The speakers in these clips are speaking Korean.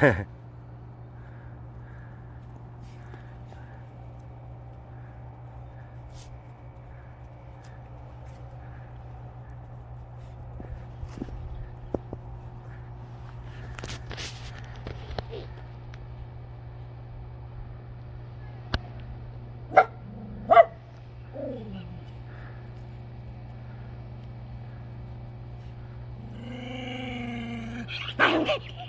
Ha ha ha!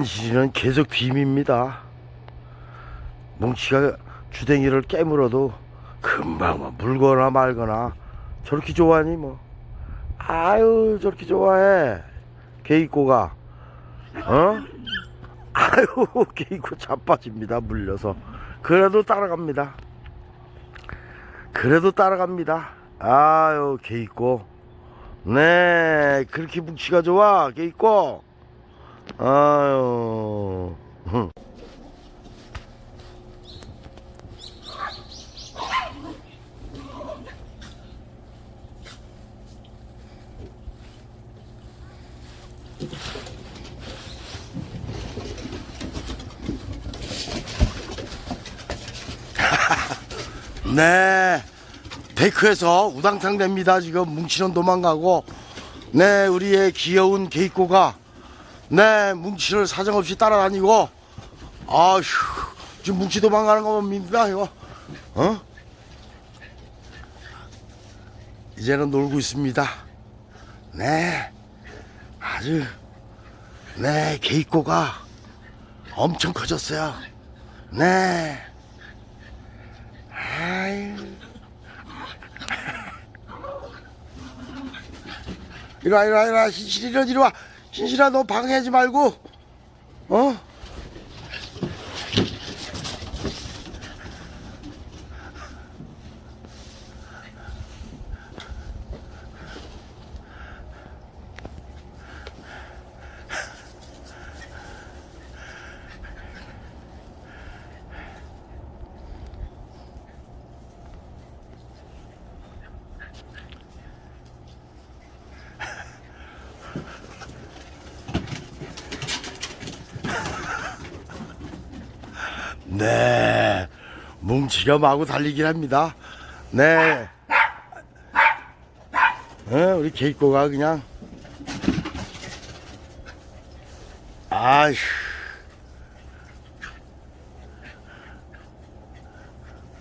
흰실이는 계속 뒤입니다. 뭉치가 주댕이를 깨물어도 금방 뭐 물거나 말거나 저렇게 좋아하니 뭐. 아유 저렇게 좋아해. 개이꼬가. 어? 아유 개이꼬 자빠집니다 물려서. 그래도 따라갑니다. 그래도 따라갑니다. 아유 개이꼬. 네 그렇게 뭉치가 좋아 개이꼬. 아유. 흠. 네. 데크에서 우당탕 됩니다. 지금 뭉치는 도망가고, 네, 우리의 귀여운 개이꼬가 네, 뭉치를 사정없이 따라다니고, 아휴, 지금 뭉치 도망가는 거 봅니다, 이거. 어? 이제는 놀고 있습니다. 네, 아주, 네, 개이꼬가 엄청 커졌어요. 네. 아유. 이리 와, 이리 와, 이리 와. 신실이는 이리 와. 신실아, 너 방해하지 말고. 어? 네. 뭉치가 마구 달리긴 합니다. 네. 어, 우리 개이꼬가 그냥. 아휴.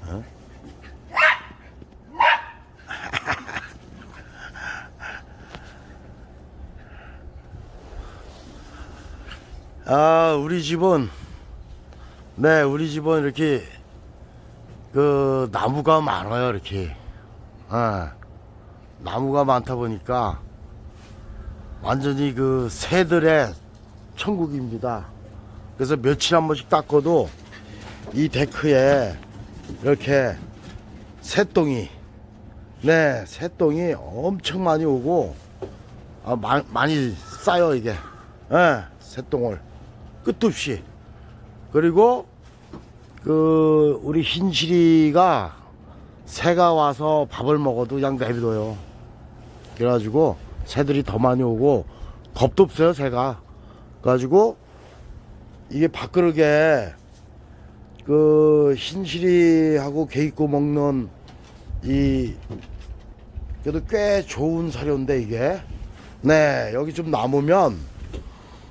어? 아, 우리 집은 네, 우리 집은 이렇게 그 나무가 많아요, 이렇게. 예. 나무가 많다 보니까 완전히 그 새들의 천국입니다. 그래서 며칠 한 번씩 닦아도 이 데크에 이렇게 새똥이 네, 새똥이 엄청 많이 오고 아, 마- 많이 쌓여 이게. 예, 새똥을 끝도 없이. 그리고 그 우리 흰실이가 새가 와서 밥을 먹어도 그냥 내비둬요. 그래가지고 새들이 더 많이 오고 겁도 없어요 새가. 그래가지고 이게 밥그릇에 그 흰실이하고 개입고 먹는 이 그래도 꽤 좋은 사료인데 이게 네 여기 좀 남으면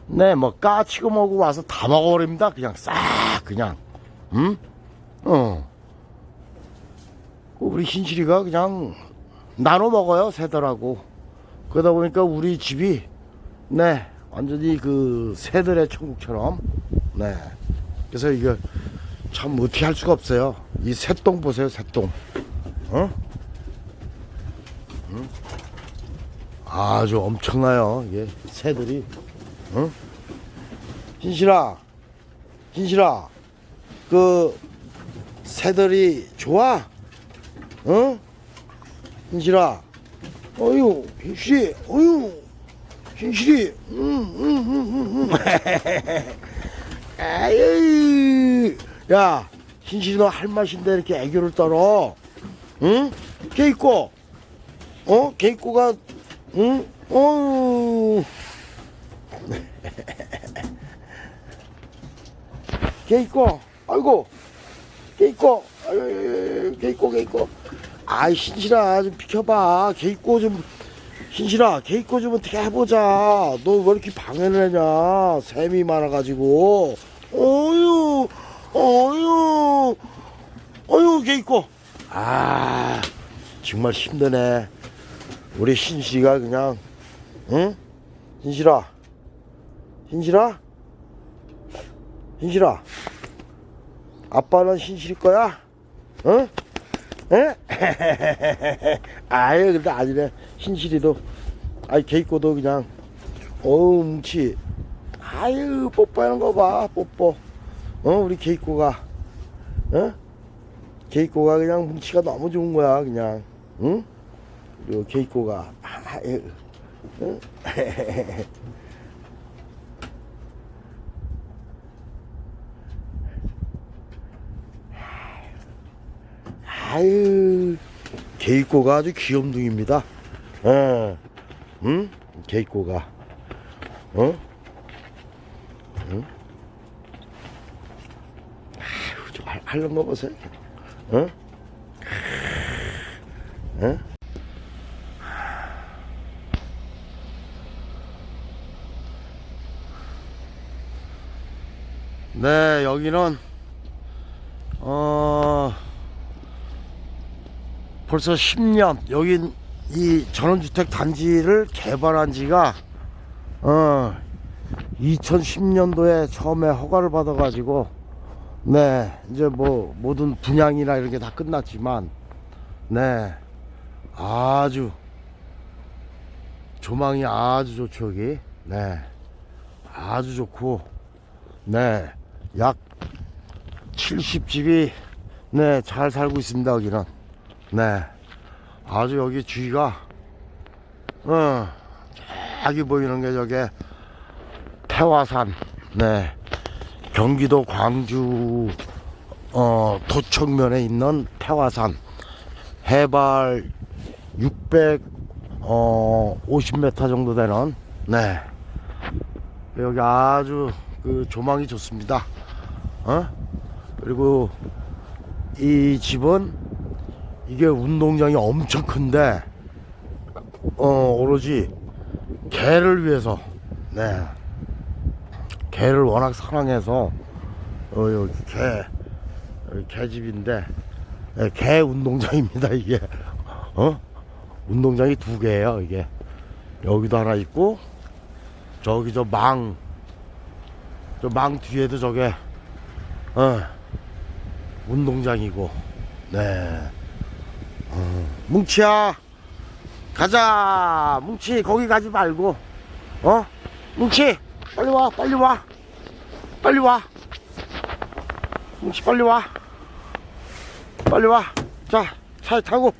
네, 뭐 까치고 먹고 와서 다 먹어버립니다. 그냥 싹 그냥, 응? 어. 우리 흰실이가 그냥 나눠 먹어요 새들하고. 그러다 보니까 우리 집이 네 완전히 그 새들의 천국처럼 네. 그래서 이거 참 어떻게 할 수가 없어요. 이 새똥 보세요 새똥. 어? 응? 아주 엄청나요 이게 새들이. 응? 흰실아, 흰실아, 그 새들이 좋아? 응? 흰실아, 어유, 흰실이, 어유, 흰실이, 응, 응, 응, 응, 응. 아유, 야, 신실이 너 할 맛인데 이렇게 애교를 떨어 응? 걔 있고 어? 걔 있고가 응? 어휴 걔 있고 아이고 걔 있고 아유 걔 있고 걔 있고. 아이 신실아 좀 비켜봐. 걔 있고 좀 신실아 걔 있고 좀 어떻게 해보자. 너 왜 이렇게 방해를 하냐? 샘이 많아가지고. 어휴 어휴 어휴 걔 있고. 아 정말 힘드네. 우리 신실이가 그냥 응? 신실아 신실아 신실아 아빠는 신실일 거야? 응? 에? 아유 근데 아니네 신실이도 아이 개있고도 그냥 어우 뭉치 아유 뽀뽀하는 거 봐 뽀뽀 어 우리 개있고가 어? 개있고가 그냥 뭉치가 너무 좋은 거야 그냥 응? 그리고 개있고가 아유 응? 아유, 개입고가 아주 귀염둥입니다. 어, 응? 개입고가, 어? 응? 아유, 좀 할, 할는 거 보세요. 어? 어? 네, 여기는, 어, 벌써 10년 여긴 이 전원주택 단지를 개발한 지가 어 2010년도에 처음에 허가를 받아 가지고 네 이제 뭐 모든 분양이나 이런 게 다 끝났지만 네 아주 조망이 아주 좋죠 여기. 네 아주 좋고 네약 70집이 네 잘 살고 있습니다 여기는 네. 아주 여기 주위가, 어, 저기 보이는 게 저게 태화산, 네. 경기도 광주, 어, 도청면에 있는 태화산. 해발 600, 어, 50m 정도 되는, 네. 여기 아주 그 조망이 좋습니다. 어? 그리고 이 집은 이게 운동장이 엄청 큰데 어 오로지 개를 위해서 네. 개를 워낙 사랑해서 어 여기 개 여기 개집인데 네, 개 운동장입니다 이게. 어? 운동장이 두 개예요 이게. 여기도 하나 있고 저기 저 망 저 망 뒤에도 저게 어 운동장이고 네 뭉치야. 가자. 뭉치 거기 가지 말고. 어? 뭉치 빨리 와 빨리 와. 빨리 와. 뭉치 빨리 와. 빨리 와자 차에 타고.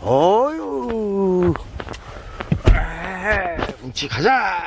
어유 뭉치 가자